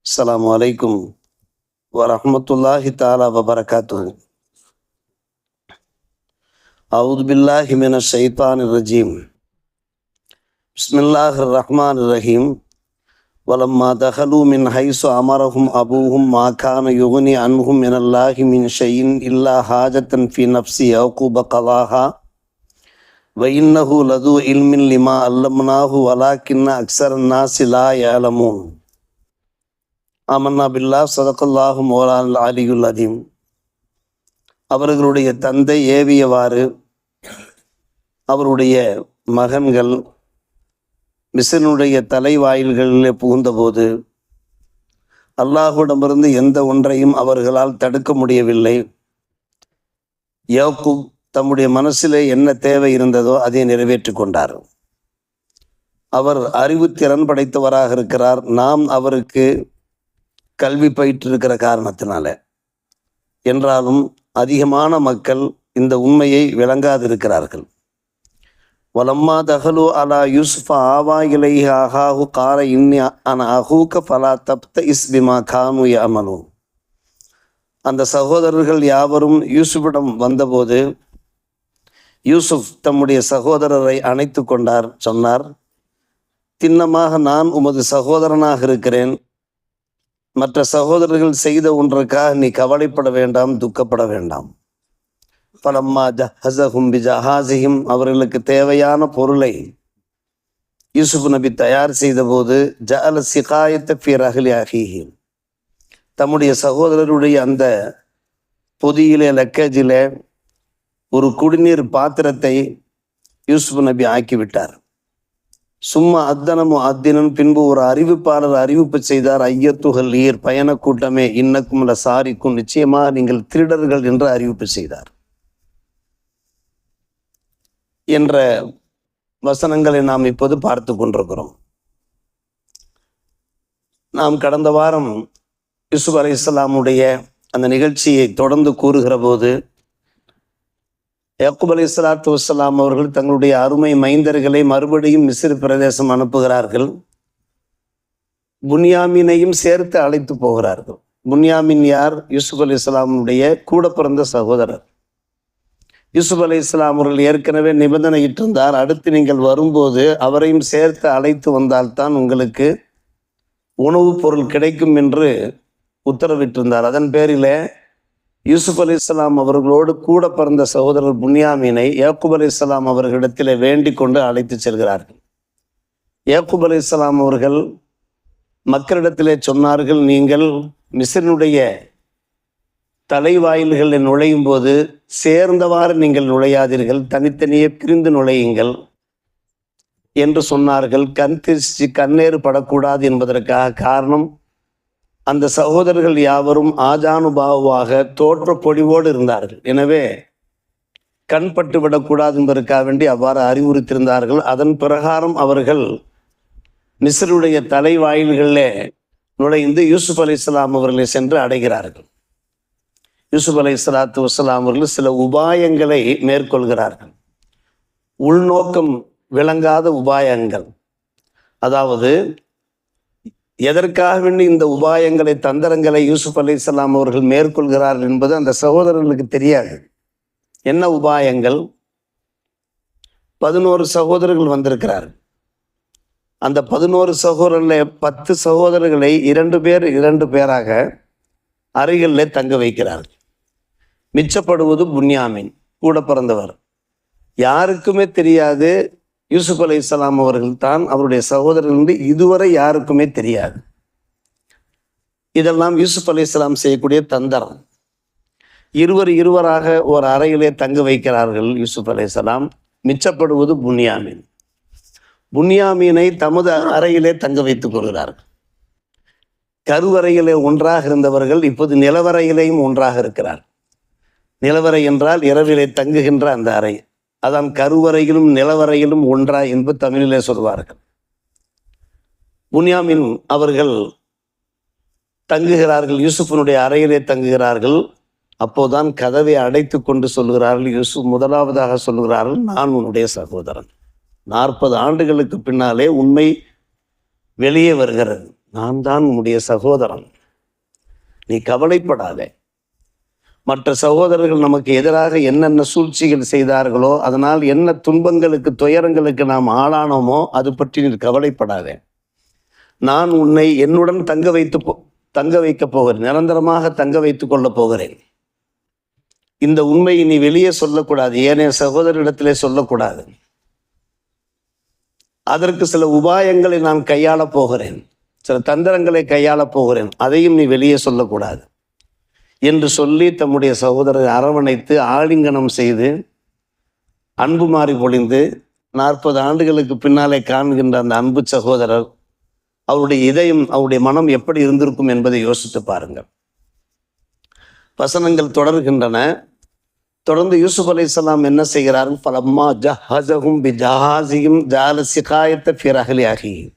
السلام عليكم ورحمة الله تعالى وبركاته. أعوذ بالله من الشيطان الرجيم. بسم الله الرحمن الرحيم. ولما دخلوا من حيث أمرهم أبوهم ما كان يغني عنهم من الله من شيء إلا حاجة في نفس يعقوب قضاها. وإنه لذو علم لما علمناه ولكن أكثر الناس لا يعلمون. ஆமன்னா பில்லா சதக்கல்லாஹு ஓலால் அலியுல் அதீம் அவர்களுடைய தந்தை ஏவியவாறு அவருடைய மகன்கள் மிசனுடைய தலைவாயில்களிலே புகுந்தபோது அல்லாஹுடமிருந்து எந்த ஒன்றையும் அவர்களால் தடுக்க முடியவில்லை. யோகுப் தம்முடைய மனசிலே என்ன தேவை இருந்ததோ அதை நிறைவேற்றி கொண்டார். அவர் அறிவு திறன் படைத்தவராக இருக்கிறார். நாம் அவருக்கு கல்வி பயிற்றிருக்கிற காரணத்தினால. என்றாலும் அதிகமான மக்கள் இந்த உண்மையை விளங்காதிருக்கிறார்கள். வலம்மா தகலு அலா யூசுஃபா ஆவா இலை அஹாஹு கார இன்னி அன அஹூக்க ஃபலா தப்த இஸ்பிமா காமு அமனு அந்த சகோதரர்கள் யாவரும் யூசுஃபிடம் வந்தபோது யூசுப் தம்முடைய சகோதரரை அணைத்து கொண்டார் சொன்னார். திண்ணமாக நான் உமது சகோதரனாக இருக்கிறேன். மற்ற சகோதரர்கள் செய்த ஒன்றுக்காக நீ கவலைப்பட வேண்டாம் துக்கப்பட வேண்டாம். பலம்மா ஜஹசஹும் பி அவர்களுக்கு தேவையான பொருளை யூசுப் நபி தயார் செய்தபோது ஜஅல சிகாயத்த ஃபி ரஹ்லி தம்முடைய சகோதரருடைய அந்த பொதியிலே லக்கேஜிலே ஒரு குடிநீர் பாத்திரத்தை யூசுப் நபி ஆக்கிவிட்டார். சும்மா அத்தனமும் அத்தினன் பின்பு ஒரு அறிவிப்பாளர் அறிவிப்பு செய்தார். ஐயத்துகள் ஈர் பயண கூட்டமே இன்னக்கும் சாரிக்கும் நிச்சயமாக நீங்கள் திருடர்கள் என்று அறிவிப்பு செய்தார். என்ற வசனங்களை நாம் இப்போது பார்த்து கொண்டிருக்கிறோம். நாம் கடந்த வாரம் யூசுப் அலி இஸ்லாமுடைய அந்த நிகழ்ச்சியை தொடர்ந்து கூறுகிற போது யாக்குப் அலி சலாத்து வசலாம் அவர்கள் தங்களுடைய அருமை மைந்தர்களை மறுபடியும் மிஸ்ர் பிரதேசம் அனுப்புகிறார்கள். புன்யாமினையும் சேர்த்து அழைத்து போகிறார்கள். புன்யாமின் யார்? யூசுப் அலி இஸ்லாமுடைய கூட பிறந்த சகோதரர். யூசுப் அலி இஸ்லாம் அவர்கள் ஏற்கனவே நிபந்தனையிட்டிருந்தார் அடுத்து நீங்கள் வரும்போது அவரையும் சேர்த்து அழைத்து வந்தால்தான் உங்களுக்கு உணவுப் பொருள் கிடைக்கும் என்று உத்தரவிட்டிருந்தார். அதன் பேரிலே யூசுப் அலி இஸ்லாம் அவர்களோடு கூட பிறந்த சகோதரர் புன்யாமீனை ஏக்குப் அலி இஸ்லாம் அவர்களிடத்தில் வேண்டிக் கொண்டு அழைத்து செல்கிறார்கள். ஏக்குப் அலி இஸ்லாம் அவர்கள் மக்களிடத்திலே சொன்னார்கள் நீங்கள் மிஸ்ரினுடைய தலைவாயில்களில் நுழையும் போது சேர்ந்தவாறு நீங்கள் நுழையாதீர்கள் தனித்தனியே பிரிந்து நுழையுங்கள் என்று சொன்னார்கள். கண் திருச்சி கண்ணேறு படக்கூடாது என்பதற்காக காரணம் அந்த சகோதரர்கள் யாவரும் ஆஜானுபாவாக தோற்ற பொழிவோடு இருந்தார்கள். எனவே கண்பட்டு விடக்கூடாது என்பதற்காக வேண்டி அவ்வாறு அறிவுறுத்தியிருந்தார்கள். அதன் பிரகாரம் அவர்கள் மிஸ்ருடைய தலைவாயில்களிலே நுழைந்து யூசுப் அலி இஸ்லாம் அவர்களை சென்று அடைகிறார்கள். யூசுப் அலி இஸ்லாத்து வஸ்லாம் அவர்கள் சில உபாயங்களை மேற்கொள்கிறார்கள். உள்நோக்கம் விளங்காத உபாயங்கள். அதாவது எதற்காக வேண்டி இந்த உபாயங்களை தந்திரங்களை யூசுப் அலி இஸ்லாம் அவர்கள் மேற்கொள்கிறார்கள் என்பது அந்த சகோதரர்களுக்கு தெரியாது. என்ன உபாயங்கள்? பதினோரு சகோதரர்கள் வந்திருக்கிறார்கள் அந்த பதினோரு சகோதரர்களில் பத்து சகோதரர்களை இரண்டு பேர் இரண்டு பேராக அருகிலே தங்க வைக்கிறார்கள். மிச்சப்படுவது புன்யாமின் கூட பிறந்தவர். யாருக்குமே தெரியாது யூசுப் அலி இஸ்லாம் அவர்கள் தான் அவருடைய சகோதரர் என்று இதுவரை யாருக்குமே தெரியாது. இதெல்லாம் யூசுப் அலி இஸ்லாம் செய்யக்கூடிய தந்தரம் இருவர் இருவராக ஒரு அறையிலே தங்க வைக்கிறார்கள் யூசுப் அலி இஸ்லாம் மிச்சப்படுவது புன்யாமீன். புன்யாமீனை தமது அறையிலே தங்க வைத்துக் கொள்கிறார்கள். கருவறையிலே ஒன்றாக இருந்தவர்கள் இப்போது நிலவரையிலேயும் ஒன்றாக இருக்கிறார் நிலவரை என்றால் இரவிலே தங்குகின்ற அந்த அறை. அதான் கருவறையிலும் நிலவரையிலும் ஒன்றா என்று தமிழிலே சொல்வார்கள். புன்யாமின் அவர்கள் தங்குகிறார்கள் யூசுஃபனுடைய அறையிலே தங்குகிறார்கள். அப்போதான் கதவை அடைத்து கொண்டு சொல்கிறார்கள் யூசுப் முதலாவதாக சொல்கிறார்கள் நான் உன்னுடைய சகோதரன். நாற்பது ஆண்டுகளுக்கு பின்னாலே உண்மை வெளியே வருகிறது. நான் தான் உன்னுடைய சகோதரன். நீ கவலைப்படாதே. மற்ற சகோதரர்கள் நமக்கு எதிராக என்னென்ன சூழ்ச்சிகள் செய்தார்களோ அதனால் என்ன துன்பங்களுக்கு துயரங்களுக்கு நாம் ஆளானோமோ அது பற்றி நீ கவலைப்படாதே. நான் உன்னை என்னுடன் தங்க வைத்து போ தங்க வைக்கப் போகிறேன். நிரந்தரமாக தங்க வைத்துக் கொள்ளப் போகிறேன். இந்த உண்மையை நீ வெளியே சொல்லக்கூடாது. ஏனைய சகோதரிடத்திலே சொல்லக்கூடாது. அதற்கு சில உபாயங்களை நான் கையாளப் போகிறேன். சில தந்திரங்களை கையாளப் போகிறேன். அதையும் நீ வெளியே சொல்லக்கூடாது. என்று சொல்லி தம்முடைய சகோதரரை அரவணைத்து ஆலிங்கனம் செய்து அன்பு மாறி பொழிந்து நாற்பது ஆண்டுகளுக்கு பின்னாலே காண்கின்ற அந்த அன்பு சகோதரர் அவருடைய இதயம் அவருடைய மனம் எப்படி இருந்திருக்கும் என்பதை யோசித்து பாருங்கள். வசனங்கள் தொடர்கின்றன. தொடர்ந்து யூசுப் அலைஹிஸ்ஸலாம் என்ன செய்கிறார்கள்? பலம்மா ஜஹஸஹும் பி ஜஹாசியும் ஜால சிகாயத்த ஆகி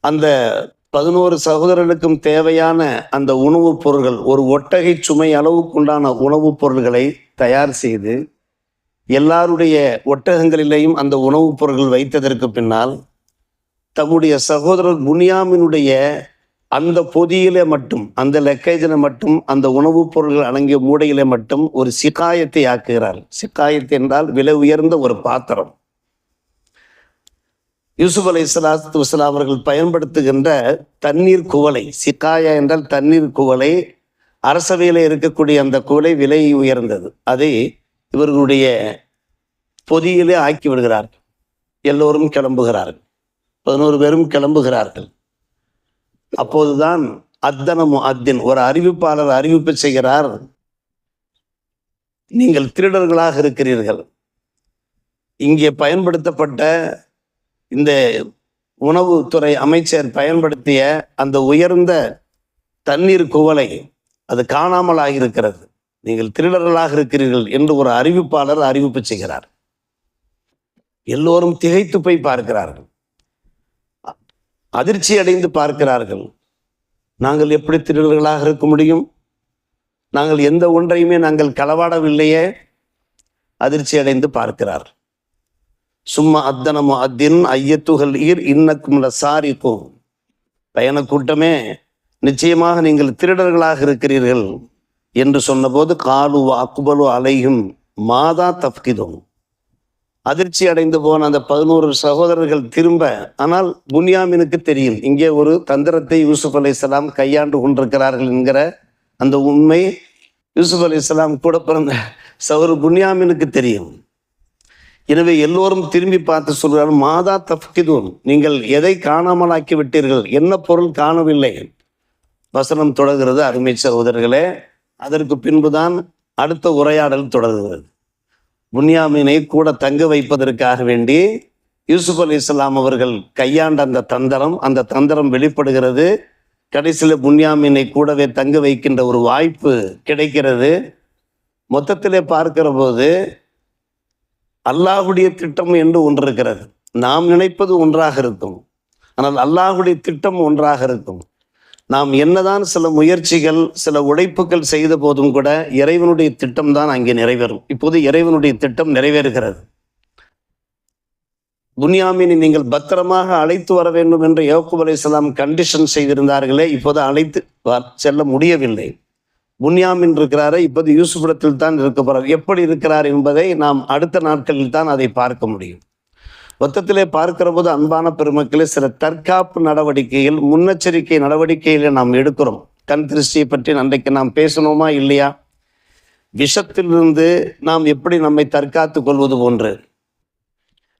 அந்த பதினோரு சகோதரர்களுக்கும் தேவையான அந்த உணவுப் பொருள்கள் ஒரு ஒட்டகை சுமை அளவுக்குண்டான உணவுப் பொருள்களை தயார் செய்து எல்லாருடைய ஒட்டகங்களிலேயும் அந்த உணவுப் பொருள்கள் வைத்ததற்கு பின்னால் தம்முடைய சகோதரர் புனியாமினுடைய அந்த பொதியிலே மட்டும் அந்த லெக்கேஜில் மட்டும் அந்த உணவுப் பொருள்கள் அடங்கிய மூடையிலே மட்டும் ஒரு சிக்காயத்தை ஆக்குகிறார். சிக்காயத்தை என்றால் விலை உயர்ந்த ஒரு பாத்திரம். யூசுப் அலை சலாத்து வசலாம் அவர்கள் பயன்படுத்துகின்ற தண்ணீர் குவளை சிக்காயா என்றால் தண்ணீர் குவளை அரசவையில் இருக்கக்கூடிய அந்த குவளை விலை உயர்ந்தது. அதை இவர்களுடைய பொதியிலே ஆக்கி விடுகிறார்கள். எல்லோரும் கிளம்புகிறார்கள். பதினோரு பேரும் கிளம்புகிறார்கள். அப்போதுதான் அத்தனமு அத்தின் ஒரு அறிவிப்பாளர் அறிவிப்பு செய்கிறார் நீங்கள் திருடர்களாக இருக்கிறீர்கள். இங்கே பயன்படுத்தப்பட்ட இந்த உணவுத்துறை அமைச்சர் பயன்படுத்திய அந்த உயர்ந்த தண்ணீர் குவளை அது காணாமல் ஆகியிருக்கிறது நீங்கள் திருடர்களாக இருக்கிறீர்கள் என்று ஒரு அறிவிப்பாளர் அறிவிப்பு செய்கிறார். எல்லோரும் திகைத்து போய் பார்க்கிறார்கள். அதிர்ச்சி அடைந்து பார்க்கிறார்கள். நாங்கள் எப்படி திருடர்களாக இருக்க முடியும்? நாங்கள் எந்த ஒன்றையுமே நாங்கள் களவாடவில்லையே. அதிர்ச்சி அடைந்து பார்க்கிறார். சும்மா அத்தனமு அத்தின் ஐயத்துகள் ஈர் இன்னக்கும் சாரிக்கும் பயண கூட்டமே நிச்சயமாக நீங்கள் திருடர்களாக இருக்கிறீர்கள் என்று சொன்னபோது காலு அக்குபலு அலையும் மாதா தப்கிதும் அதிர்ச்சி அடைந்து போன அந்த பதினோரு சகோதரர்கள் திரும்ப ஆனால் புன்யாமினுக்கு தெரியும் இங்கே ஒரு தந்திரத்தை யூசுப் அலைஹிஸ்ஸலாம் கையாண்டு கொண்டிருக்கிறார்கள் என்கிற அந்த உண்மை யூசுப் அலைஹிஸ்ஸலாம் கூட பிறந்த சகோதர புன்யாமினுக்கு தெரியும். எனவே எல்லோரும் திரும்பி பார்த்து சொல்கிறார் மாதா தப்கிதூன் நீங்கள் எதை காணாமலாக்கி விட்டீர்கள் என்ன பொருள் காணவில்லை? வசனம் தொடர்கிறது அருமை சகோதரர்களே. அதற்கு பின்புதான் அடுத்த உரையாடல் தொடர்கிறது. புன்யாமினை கூட தங்க வைப்பதற்காக வேண்டி யூசுப் அலி இஸ்லாம் அவர்கள் கையாண்ட அந்த தந்திரம் அந்த தந்திரம் வெளிப்படுகிறது. கடைசியில் புன்யாமினை கூடவே தங்க வைக்கின்ற ஒரு வாய்ப்பு கிடைக்கிறது. மொத்தத்திலே பார்க்கிற போது அல்லாஹுடைய திட்டம் என்று ஒன்று இருக்கிறது. நாம் நினைப்பது ஒன்றாக இருக்கும். ஆனால் அல்லாஹுடைய திட்டம் ஒன்றாக இருக்கும். நாம் என்னதான் சில முயற்சிகள் சில உழைப்புகள் செய்த போதும் கூட இறைவனுடைய திட்டம் தான் அங்கே நிறைவேறும். இப்போது இறைவனுடைய திட்டம் நிறைவேறுகிறது. புன்யாமினை நீங்கள் பத்திரமாக அழைத்து வர வேண்டும் என்று யோகுப் சலாம் கண்டிஷன் செய்திருந்தார்களே இப்போது அழைத்து வ- செல்ல முடியவில்லை. புன்யாமின் இருக்கிறாரே இப்போது யூசுஃபிடத்தில் தான் இருக்க போறார். எப்படி இருக்கிறார் என்பதை நாம் அடுத்த நாட்களில் தான் அதை பார்க்க முடியும். மொத்தத்திலே பார்க்கிற போது அன்பான பெருமக்களே சில தற்காப்பு நடவடிக்கைகள் முன்னெச்சரிக்கை நடவடிக்கைகளை நாம் எடுக்கிறோம். கண் திருஷ்டியை பற்றி அன்றைக்கு நாம் பேசணுமா இல்லையா? விஷத்திலிருந்து நாம் எப்படி நம்மை தற்காத்துக் கொள்வது போன்று.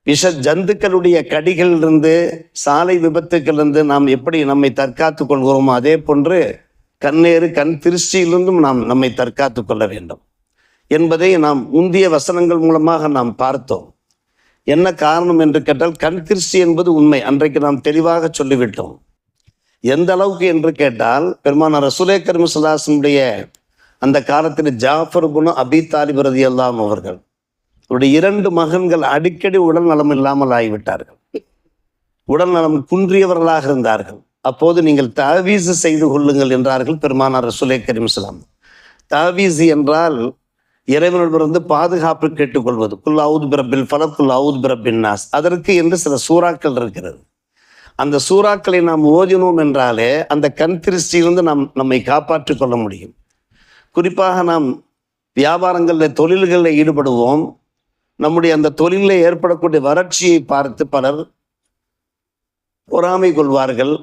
விஷ ஜந்துக்களுடைய கடிகளிலிருந்து சாலை விபத்துக்களிலிருந்து நாம் எப்படி நம்மை தற்காத்துக் கொள்கிறோமோ அதே போன்று கண்ணேறு கண் திருஷ்டியிலிருந்தும் நாம் நம்மை தற்காத்து கொள்ள வேண்டும். என்பதை நாம் முந்திய வசனங்கள் மூலமாக நாம் பார்த்தோம். என்ன காரணம் என்று கேட்டால் கண் திருஷ்டி என்பது உண்மை. அன்றைக்கு நாம் தெளிவாக சொல்லிவிட்டோம். எந்த அளவுக்கு என்று கேட்டால் பெருமானார் ரசுலே கரிம் அந்த காலத்தில் ஜாஃபர் குணம் அபி தாலிப் ரதியல்லாம் அவர்கள் அவருடைய இரண்டு மகன்கள் அடிக்கடி உடல் நலம் இல்லாமல் ஆகிவிட்டார்கள். உடல் நலம் குன்றியவர்களாக இருந்தார்கள். அப்போது நீங்கள் தாவீசு செய்து கொள்ளுங்கள் என்றார்கள் பெருமானார் ரசூலே கரீம் தாவீசு என்றால் இறைவனிடமிருந்து பாதுகாப்பு கேட்டுக்கொள்வது. குல் அவுத் பிரபில் ஃபலக் குல் அவுத் பிரபின் நாஸ். அதற்கு என்று சில சூறாக்கள் இருக்கிறது. அந்த சூறாக்களை நாம் ஓதினோம் என்றாலே அந்த கண் திருஷ்டியிலிருந்து நாம் நம்மை காப்பாற்றிக் கொள்ள முடியும். குறிப்பாக நாம் வியாபாரங்களில் தொழில்களில் ஈடுபடுவோம். நம்முடைய அந்த தொழிலில் ஏற்படக்கூடிய வறட்சியை பார்த்து பலர் பொறாமை கொள்வார்கள்.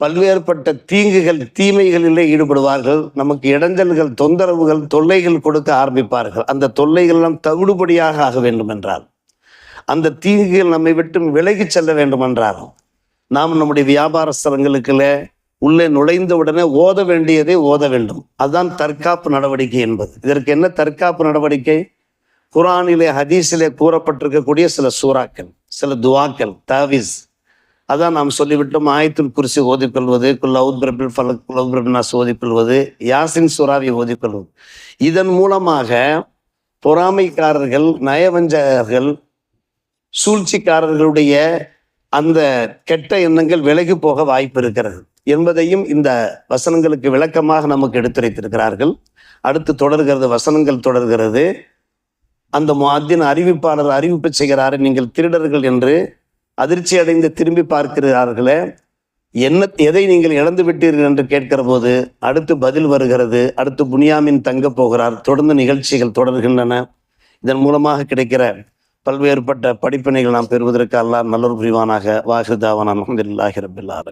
பல்வேறுபட்ட தீங்குகள் தீமைகளிலே ஈடுபடுவார்கள். நமக்கு இடைஞ்சல்கள் தொந்தரவுகள் தொல்லைகள் கொடுக்க ஆரம்பிப்பார்கள். அந்த தொல்லைகள் எல்லாம் தவிடுபடியாக ஆக வேண்டும் என்றால் அந்த தீங்குகள் நம்மை விட்டு விலகி செல்ல வேண்டும் நாம் நம்முடைய வியாபார ஸ்தலங்களுக்குள்ள உள்ளே நுழைந்த உடனே ஓத வேண்டியதை ஓத வேண்டும். அதுதான் தற்காப்பு நடவடிக்கை என்பது. இதற்கு என்ன தற்காப்பு நடவடிக்கை? குரானிலே ஹதீஸிலே கூறப்பட்டிருக்கக்கூடிய சில சூறாக்கள் சில துவாக்கள் தாவிஸ் அதான் நாம் சொல்லிவிட்டோம் ஆயத்துல் குர்சி ஓதிக்கொள்வது குல்லவுத் பிரபில் ஃபலக் குல்லவுத் பிரபினாஸ் ஓதிக்கொள்வது யாசின் சூறாவை ஓதிக்கொள்வது இதன் மூலமாக பொறாமைக்காரர்கள் நயவஞ்சகர்கள் சூழ்ச்சிக்காரர்களுடைய அந்த கெட்ட எண்ணங்கள் விலகி போக வாய்ப்பு இருக்கிறது என்பதையும் இந்த வசனங்களுக்கு விளக்கமாக நமக்கு எடுத்துரைத்திருக்கிறார்கள். அடுத்து தொடர்கிறது வசனங்கள் தொடர்கிறது. அந்த முஅத்தின் அறிவிப்பாளர் அறிவிப்பு செய்கிறாரு நீங்கள் திருடர்கள் என்று அதிர்ச்சி அடைந்து திரும்பி பார்க்கிறார்களே என்ன எதை நீங்கள் இழந்து விட்டீர்கள் என்று கேட்கிற போது அடுத்து பதில் வருகிறது. அடுத்து புனியாமின் தங்க போகிறார். தொடர்ந்து நிகழ்ச்சிகள் தொடர்கின்றன. இதன் மூலமாக கிடைக்கிற பல்வேறுபட்ட படிப்பினைகள் நாம் பெறுவதற்கு அல்லாஹ் நல்லொரு புரிவானாக. வாஹிதாவான அலமதுல்லாஹி ரபில்லார்